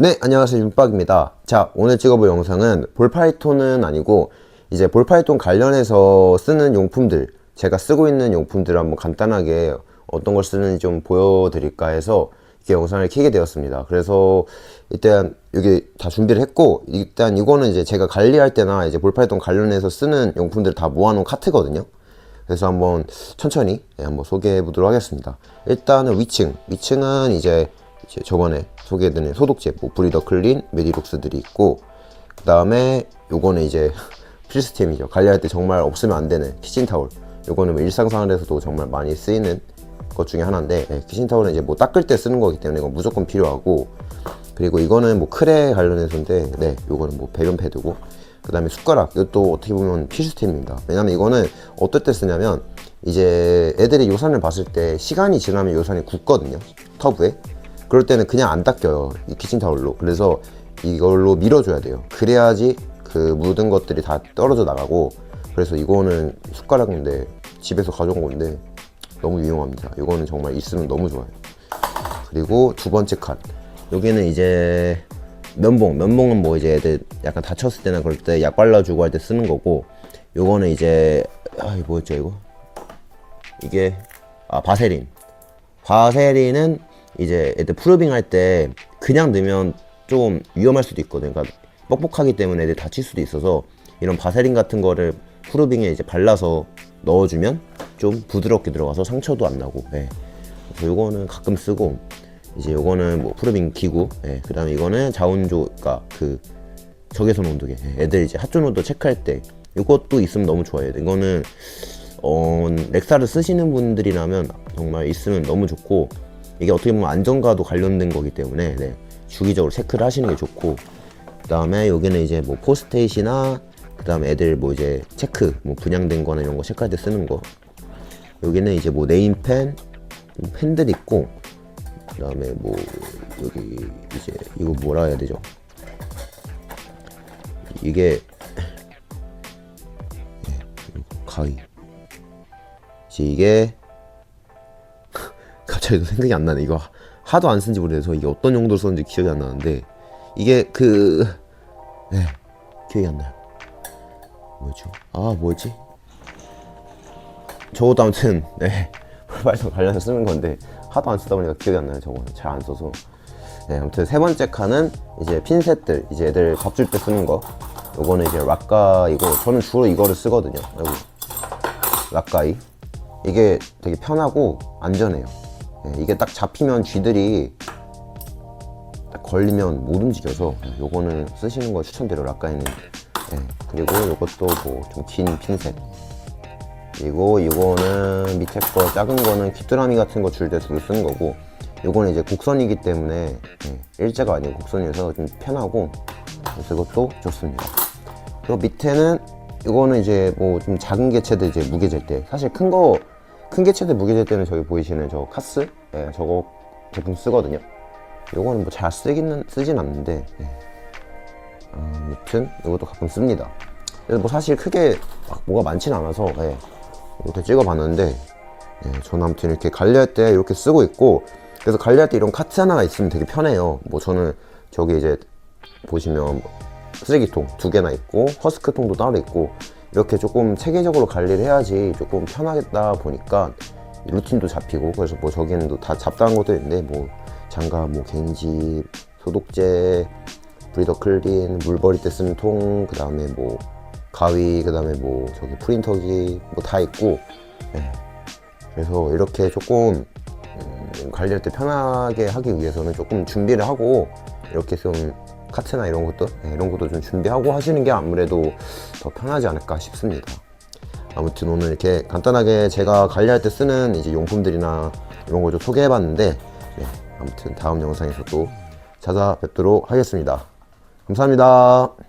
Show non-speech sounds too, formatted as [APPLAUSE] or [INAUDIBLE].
네, 안녕하세요. 윤박입니다. 자, 오늘 찍어볼 영상은 볼파이톤은 아니고 이제 볼파이톤 관련해서 쓰는 용품들, 제가 쓰고 있는 용품들을 한번 간단하게 어떤 걸 쓰는지 좀 보여드릴까 해서 이렇게 영상을 켜게 되었습니다. 그래서 일단 여기 다 준비를 했고 일단 이거는 이제 제가 관리할 때나 이제 볼파이톤 관련해서 쓰는 용품들 다 모아놓은 카트거든요. 그래서 한번 천천히 예, 한번 소개해 보도록 하겠습니다. 일단은 위층. 위층은 이제, 이제 저번에 소개해드린 소독제, 뭐 브리더 클린, 메디룩스들이 있고, 그 다음에 요거는 이제 [LAUGHS] 필수템이죠. 관리할 때 정말 없으면 안 되는 키친타올. 요거는 뭐 일상생활에서도 정말 많이 쓰이는 것 중에 하나인데, 예, 키친타올은 이제 뭐 닦을 때 쓰는 거기 때문에 이건 무조건 필요하고, 그리고 이거는 뭐 크레 관련해서인데, 네, 요거는 뭐 배변 패드고, 그 다음에 숟가락 이것도 어떻게 보면 필수템입니다 왜냐면 이거는 어떨 때 쓰냐면 이제 애들이 요산을 봤을 때 시간이 지나면 요산이 굳거든요 터브에 그럴 때는 그냥 안 닦여요 이 키친타올로. 그래서 이걸로 밀어줘야 돼요. 그래야지 그 묻은 것들이 다 떨어져 나가고 그래서 이거는 숟가락인데 집에서 가져온 건데 너무 유용합니다. 이거는 정말 있으면 너무 좋아요. 그리고 두 번째 칸. 여기는 이제 면봉. 면봉은 뭐 이제 애들 약간 다쳤을 때나 그럴 때 약 발라주고 할 때 쓰는 거고 요거는 이제 아 이거 뭐였죠 이거? 이게 아 바세린. 바세린은 이제 애들 프루빙 할 때 그냥 넣으면 좀 위험할 수도 있거든요 그러니까 뻑뻑하기 때문에 애들 다칠 수도 있어서 이런 바세린 같은 거를 프루빙에 이제 발라서 넣어주면 좀 부드럽게 들어가서 상처도 안 나고 예. 그래서 요거는 가끔 쓰고 이제 요거는 뭐 프로빙 기구 예, 그 다음에 이거는 자원조가 그 적외선 온도계 예, 애들 이제 핫존 온도 체크할 때 이것도 있으면 너무 좋아요. 이거는 어 렉사를 쓰시는 분들이라면 정말 있으면 너무 좋고 이게 어떻게 보면 안전과도 관련된 거기 때문에 네, 주기적으로 체크를 하시는 게 좋고 그 다음에 여기는 이제 뭐 포스테이시나 그 다음에 애들 뭐 이제 체크 뭐 분양된 거나 이런 거 체크할 때 쓰는 거 여기는 이제 뭐 네임펜 펜들 있고 그 다음에 뭐 여기 이제 이거 뭐라 해야 되죠? 이게 예, 이거 가위 이제 이게 갑자기 또 생각이 안 나네. 이거 하도 안 쓴지 모르겠어서 이게 어떤 용도로 썼는지 기억이 안 나는데 이게 그 네, 기억이 안 나요. 뭐죠? 아 뭐지? 저것도 아무튼 네 프로파일과 관련해서 쓰는 건데 하도 안 쓰다 보니까 기억이 안 나요 저거는 잘 안 써서. 네 아무튼 세 번째 칸은 이제 핀셋들 이제 애들 밥 줄 때 쓰는 거. 요거는 이제 락가이고 저는 주로 이거를 쓰거든요. 여기. 락가이. 이게 되게 편하고 안전해요. 네, 이게 딱 잡히면 쥐들이 딱 걸리면 못 움직여서 요거는 쓰시는 거 추천드려요 락가이는 네, 그리고 요것도 뭐 좀 긴 핀셋. 그리고 이거는 밑에 거 작은 거는 귀뚜라미 같은 거 줄 때 주로 쓰는 거고 이거는 이제 곡선이기 때문에 예, 일자가 아니고 곡선이어서 좀 편하고 그래서 이것도 좋습니다. 그리고 밑에는 이거는 이제 뭐 좀 작은 개체들 이제 무게 잴 때 사실 큰 거 큰 개체들 무게 잴 때는 저기 보이시는 저 카스 예, 저거 제품 쓰거든요 이거는 뭐 잘 쓰기는 쓰진 않는데 예. 아무튼 이것도 가끔 씁니다 그래서 뭐 사실 크게 막 뭐가 많진 않아서 예. 이렇게 찍어봤는데 예, 저는 아무튼 이렇게 관리할 때 이렇게 쓰고 있고 그래서 관리할 때 이런 카트 하나가 있으면 되게 편해요 뭐 저는 저기 이제 보시면 뭐 쓰레기통 두 개나 있고 허스크통도 따로 있고 이렇게 조금 체계적으로 관리를 해야지 조금 편하겠다 보니까 루틴도 잡히고 그래서 뭐 저기는 또다 잡다한 것도 있는데 뭐 장갑 뭐 갱지 소독제 브리더 클린 물 버릴 때 쓰는 통 그 다음에 뭐 가위 그 다음에 뭐 저기 프린터기 뭐 다 있고 예. 그래서 이렇게 조금 음, 관리할 때 편하게 하기 위해서는 조금 준비를 하고 이렇게 좀 카트나 이런 것도 예, 이런 것도 좀 준비하고 하시는 게 아무래도 더 편하지 않을까 싶습니다. 아무튼 오늘 이렇게 간단하게 제가 관리할 때 쓰는 이제 용품들이나 이런 거 좀 소개해봤는데 네, 아무튼 다음 영상에서 또 찾아뵙도록 하겠습니다. 감사합니다.